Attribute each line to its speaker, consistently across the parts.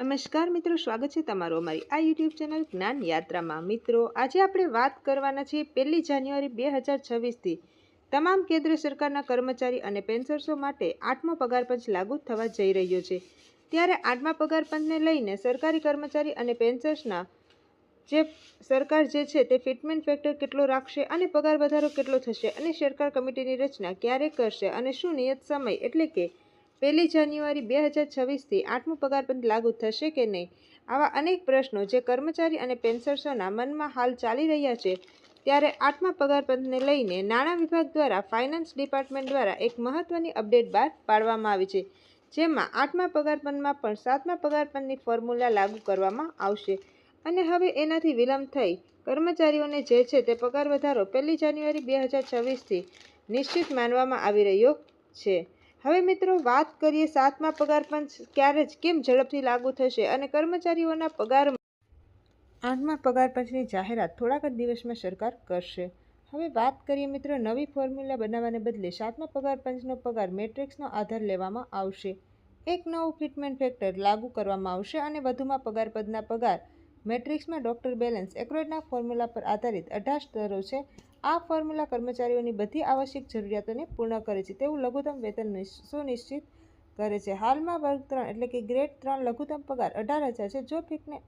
Speaker 1: નમસ્કાર મિત્રો, સ્વાગત છે તમારું અમારી આ યુટ્યુબ ચેનલ જ્ઞાન યાત્રામાં. મિત્રો, આજે આપણે વાત કરવાના છીએ પહેલી જાન્યુઆરી બે હજાર છવ્વીસથી. તમામ કેન્દ્ર સરકારના કર્મચારી અને પેન્શનર્સો માટે આઠમો પગાર પંચ લાગુ થવા જઈ રહ્યો છે. ત્યારે આઠમા પગાર પંચને લઈને સરકારી કર્મચારી અને પેન્શનર્સના જે સરકાર જે છે તે ફિટમેન્ટ ફેક્ટર કેટલો રાખશે અને પગાર વધારો કેટલો થશે અને સરકાર કમિટીની રચના ક્યારે કરશે અને શું નિયત સમય એટલે કે પહેલી જાન્યુઆરી બે હજાર છવ્વીસથી આઠમું પગારબંધ લાગુ થશે કે નહીં? આવા અનેક પ્રશ્નો જે કર્મચારી અને પેન્શનર્સોના મનમાં હાલ ચાલી રહ્યા છે, ત્યારે આઠમા પગારપંથને લઈને નાણાં વિભાગ દ્વારા ફાઇનાન્સ ડિપાર્ટમેન્ટ દ્વારા એક મહત્વની અપડેટ બહાર પાડવામાં આવી છે, જેમાં આઠમા પગારપંથમાં પણ સાતમા પગાર પંચની ફોર્મ્યુલા લાગુ કરવામાં આવશે. અને હવે એનાથી વિલંબ થઈ, કર્મચારીઓને જે છે તે પગાર વધારો પહેલી જાન્યુઆરી બે હજાર છવ્વીસથી નિશ્ચિત માનવામાં આવી રહ્યો છે. હવે મિત્રો, વાત કરીએ સાતમા પગાર પંચ ક્યારે જ કેમ ઝડપથી લાગુ થશે અને કર્મચારીઓના પગાર આઠમા પગાર પંચની જાહેરાત થોડાક જ દિવસમાં સરકાર કરશે. હવે વાત કરીએ મિત્રો, નવી ફોર્મ્યુલા બનાવવાને બદલે સાતમા પગાર પંચનો પગાર મેટ્રિક્સનો આધાર લેવામાં આવશે. એક નવું ફિટમેન્ટ ફેક્ટર લાગુ કરવામાં આવશે અને વધુમાં પગાર પદના પગાર મેટ્રિક્સમાં ડોક્ટર બેલેન્સ એક્રોઇડના ફોર્મ્યુલા પર આધારિત અઢાર સ્તરો છે. આ ફોર્મ્યુલા કર્મચારીઓની બધી આવશ્યક જરૂરિયાતોને પૂર્ણ કરે છે. તેવું લઘુત્તમ વેતન સુનિશ્ચિત કરે છે. હાલમાં વર્ગ ત્રણ એટલે કે ગ્રેડ ત્રણ લઘુત્તમ પગાર અઢાર હજાર છે. જો ફિટને,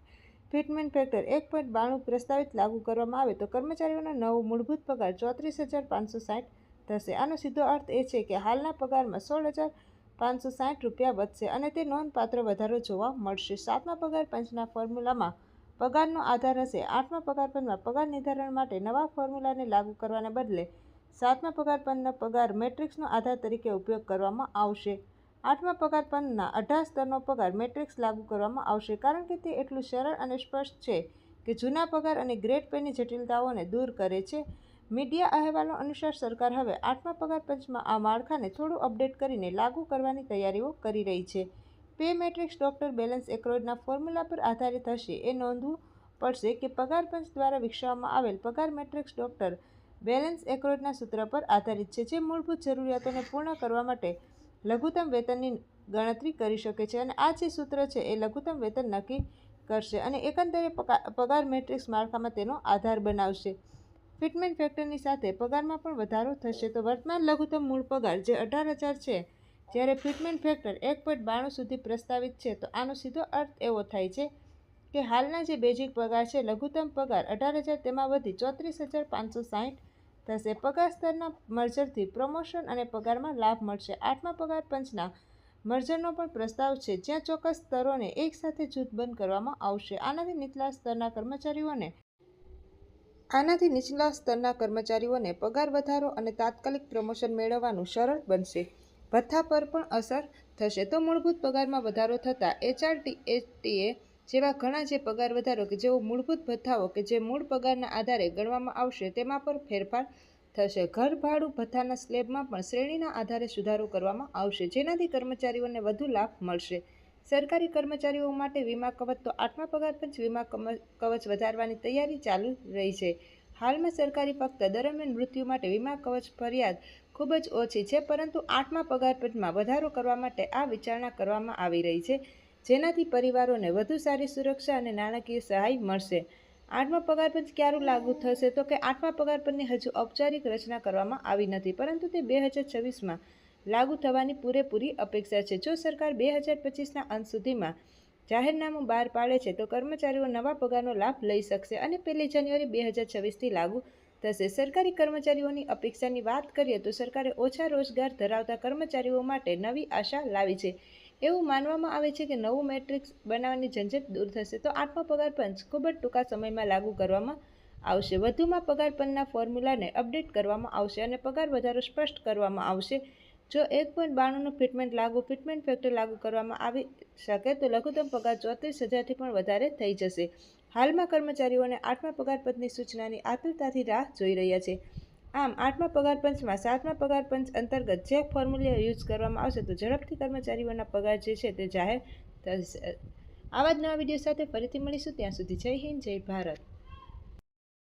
Speaker 1: ફિટમેન્ટ ફેક્ટર એક પોઈન્ટ બાણું પ્રસ્તાવિત લાગુ કરવામાં આવે તો કર્મચારીઓનો નવો મૂળભૂત પગાર ચોત્રીસ હજાર પાંચસો સાઠ થશે. આનો સીધો અર્થ એ છે કે હાલના પગારમાં સોળ હજાર પાંચસો સાઠ રૂપિયા વધશે અને તે નોંધપાત્ર વધારો જોવા મળશે. સાતમા પગાર પંચના ફોર્મ્યુલામાં પગારનો આધાર હશે. આઠમા પગાર પંચમાં પગાર નિર્ધારણ માટે નવા ફોર્મ્યુલાને લાગુ કરવાને બદલે સાતમા પગાર પંચના પગાર મેટ્રિક્સનો આધાર તરીકે ઉપયોગ કરવામાં આવશે. આઠમા પગારપંચના અઢાર સ્તરનો પગાર મેટ્રિક્સ લાગુ કરવામાં આવશે કારણ કે તે એટલું સરળ અને સ્પષ્ટ છે કે જૂના પગાર અને ગ્રેડ પેની જટિલતાઓને દૂર કરે છે. મીડિયા અહેવાલો અનુસાર સરકાર હવે આઠમા પગાર પંચમાં આ માળખાને થોડું અપડેટ કરીને લાગુ કરવાની તૈયારીઓ કરી રહી છે. પે મેટ્રિક્સ ડોક્ટર બેલેન્સ એક્રોઇડના ફોર્મ્યુલા પર આધારિત હશે. એ નોંધવું પડશે કે પગાર પંચ દ્વારા વિકસાવવામાં આવેલ પગાર મેટ્રિક્સ ડોક્ટર બેલેન્સ એક્રોઇડના સૂત્ર પર આધારિત છે, જે મૂળભૂત જરૂરિયાતોને પૂર્ણ કરવા માટે લઘુત્તમ વેતનની ગણતરી કરી શકે છે અને આ જે સૂત્ર છે એ લઘુત્તમ વેતન નક્કી કરશે અને એકંદરે પગાર મેટ્રિક્સ માળખામાં તેનો આધાર બનાવશે. ફિટમેન્ટ ફેક્ટરની સાથે પગારમાં પણ વધારો થશે. તો વર્તમાન લઘુત્તમ મૂળ પગાર, જે અઢાર હજાર છે જ્યારે ફિટમેન્ટ ફેક્ટર એક પોઈન્ટ બાણું સુધી પ્રસ્તાવિત છે, તો આનો સીધો અર્થ એવો થાય છે કે હાલના જે બેઝિક પગાર છે, લઘુત્તમ પગાર અઢાર હજાર તેમાં વધી ચોત્રીસ હજાર પાંચસો સાહીઠ થશે. પગાર સ્તરના મર્જરથી પ્રમોશન અને પગારમાં લાભ મળશે. આઠમા પગાર પંચના મર્જરનો પણ પ્રસ્તાવ છે, જ્યાં ચોક્કસ સ્તરોને એકસાથે જૂથબંધ કરવામાં આવશે. આનાથી નીચલા સ્તરના કર્મચારીઓને આનાથી નીચલા સ્તરના કર્મચારીઓને પગાર વધારો અને તાત્કાલિક પ્રમોશન મેળવવાનું સરળ બનશે. ભથ્થા પર પણ અસર થશે. તો મૂળભૂત પગારમાં વધારો થતાં એચઆરટીએટીએ જેવા ઘણા જે પગાર વધારો કે જેઓ મૂળભૂત ભથ્થાઓ કે જે મૂળ પગારના આધારે ગણવામાં આવશે તેમાં પણ ફેરફાર થશે. ઘર ભાડું ભથ્થાના સ્લેબમાં પણ શ્રેણીના આધારે સુધારો કરવામાં આવશે. જેનાથી કર્મચારીઓને વધુ લાભ મળશે. સરકારી કર્મચારીઓ માટે વીમા કવચ તો આઠમા પગાર પંચ વીમા કવચ વધારવાની તૈયારી ચાલુ રહી છે. હાલમાં સરકારી ફક્ત દરમિયાન મૃત્યુ માટે વીમા કવચ ફરિયાદ ખૂબ જ ઓછી છે, પરંતુ આઠમા પગારપંચમાં વધારો કરવા માટે આ વિચારણા કરવામાં આવી રહી છે, જેનાથી પરિવારોને વધુ સારી સુરક્ષા અને નાણાકીય સહાય મળશે. આઠમા પગારપંચ ક્યારું લાગુ થશે તો કે આઠમા પગાર પંચની હજુ ઔપચારિક રચના કરવામાં આવી નથી, પરંતુ તે બે હજાર છવ્વીસમાં લાગુ થવાની પૂરેપૂરી અપેક્ષા છે. જો સરકાર બે હજાર પચીસના અંત સુધીમાં જાહેરનામું બહાર પાડે છે તો કર્મચારીઓ નવા પગારનો લાભ લઈ શકશે અને પહેલી જાન્યુઆરી બે હજાર છવ્વીસથી લાગુ થશે. સરકારી કર્મચારીઓની અપેક્ષાની વાત કરીએ તો સરકારે ઓછા રોજગાર ધરાવતા કર્મચારીઓ માટે નવી આશા લાવી છે. એવું માનવામાં આવે છે કે નવું મેટ્રિક્સ બનાવવાની ઝંઝટ દૂર થશે તો આઠમા પગાર પંચ ખૂબ જ ટૂંકા સમયમાં લાગુ કરવામાં આવશે. વધુમાં પગાર પંચના ફોર્મ્યુલાને અપડેટ કરવામાં આવશે અને પગાર વધારો સ્પષ્ટ કરવામાં આવશે. જો એક પોઈન્ટ બાણુંનું ફિટમેન્ટ લાગુ ફિટમેન્ટ ફેક્ટર લાગુ કરવામાં આવી શકે તો લઘુત્તમ પગાર ચોત્રીસ હજારથી પણ વધારે થઈ જશે. હાલમાં કર્મચારીઓને આઠમા પગારપંચની સૂચનાની આતુરતાથી રાહ જોઈ રહ્યા છે. આમ, આઠમા પગારપંચમાં સાતમા પગારપંચ અંતર્ગત જે ફોર્મ્યુલા યુઝ કરવામાં આવશે તો ઝડપથી કર્મચારીઓના પગાર જે છે તે જાહેર થશે. આવા જ નવા વીડિયો સાથે ફરીથી મળીશું. ત્યાં સુધી જય હિન્દ, જય ભારત.